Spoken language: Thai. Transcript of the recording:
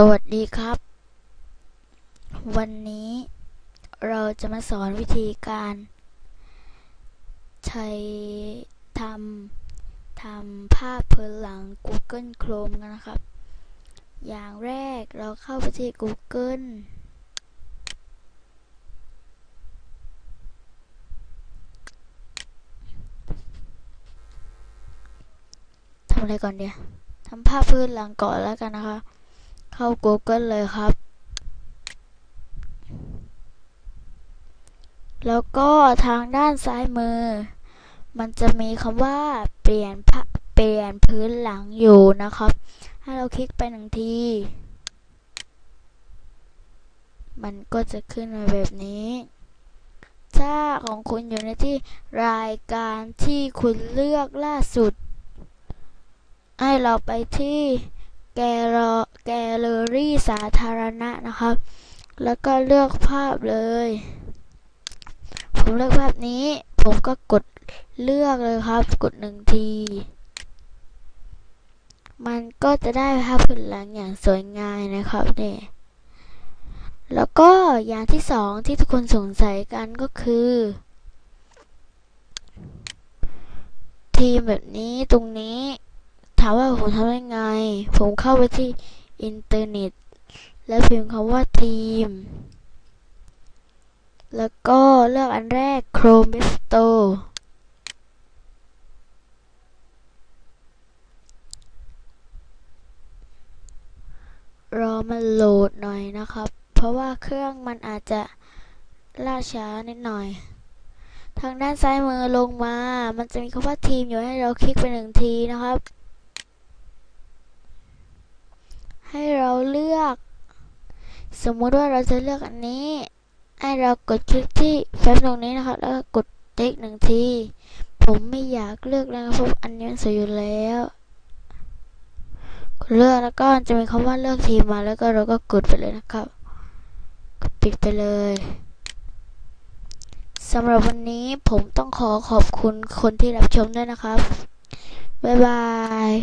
สวัสดีครับ วันนี้เราจะมาสอนวิธีการ ใช้ทำทำภาพพื้นหลัง Google Chrome กันนะครับ อย่างแรกเราเข้าไปที่ Google ทำอะไรก่อนเดียทำภาพพื้นหลังก่อนแล้วกันนะคะ เข้า Google เลยครับ แล้วก็ทางด้านซ้ายมือ มันจะมีคำว่าเปลี่ยนเปลี่ยนพื้นหลังอยู่นะครับ ให้เราคลิกไปหนึ่งที มันก็จะขึ้นมาแบบนี้ถ้าของคุณอยู่ในที่รายการที่คุณเลือกล่าสุด ให้เราไปที่ แกลแกลเลอรี่สาธารณะนะครับ แล้วก็เลือกภาพเลย ผมเลือกภาพนี้ ผมก็กดเลือกเลยครับ กดหนึ่งที มันก็จะได้ภาพพื้นหลังอย่างสวยงามนะครับเนี่ยแล้วก็อย่างที่สองที่ทุกคนสงสัยกันก็คือ ทีมแบบนี้ตรงนี้ามว่าผมทำยังไง ผมเข้าไปที่อินเทอร์เน็ต แล้วพิมพ์คำว่าทีม แล้วก็เลือกอันแรก Chrome store รอมันโหลดหน่อยนะครับ เพราะว่าเครื่องมันอาจจะล่าช้านิดหน่อย ทางด้านซ้ายมือลงมา มันจะมีคำว่าทีมอยู่ให้เราคลิกไปหนึ่งทีนะครับ ให้เราเลือก สมมุติว่าเราจะเลือกอันนี้ ให้เรากดคลิกที่แฟ้มตรงนี้นะครับ แล้วก็กดติ๊กหนึ่งที ผมไม่อยากเลือกแล้วเพราะอันนี้มันสวยอยู่แล้วกดเลือกแล้วก็จะมีคำว่าเลือกทีมมาแล้วก็เราก็กดไปเลยนะครับปิดไปเลยสำหรับวันนี้ผมต้องขอขอบคุณคนที่รับชมด้วยนะครับ บ๊ายบาย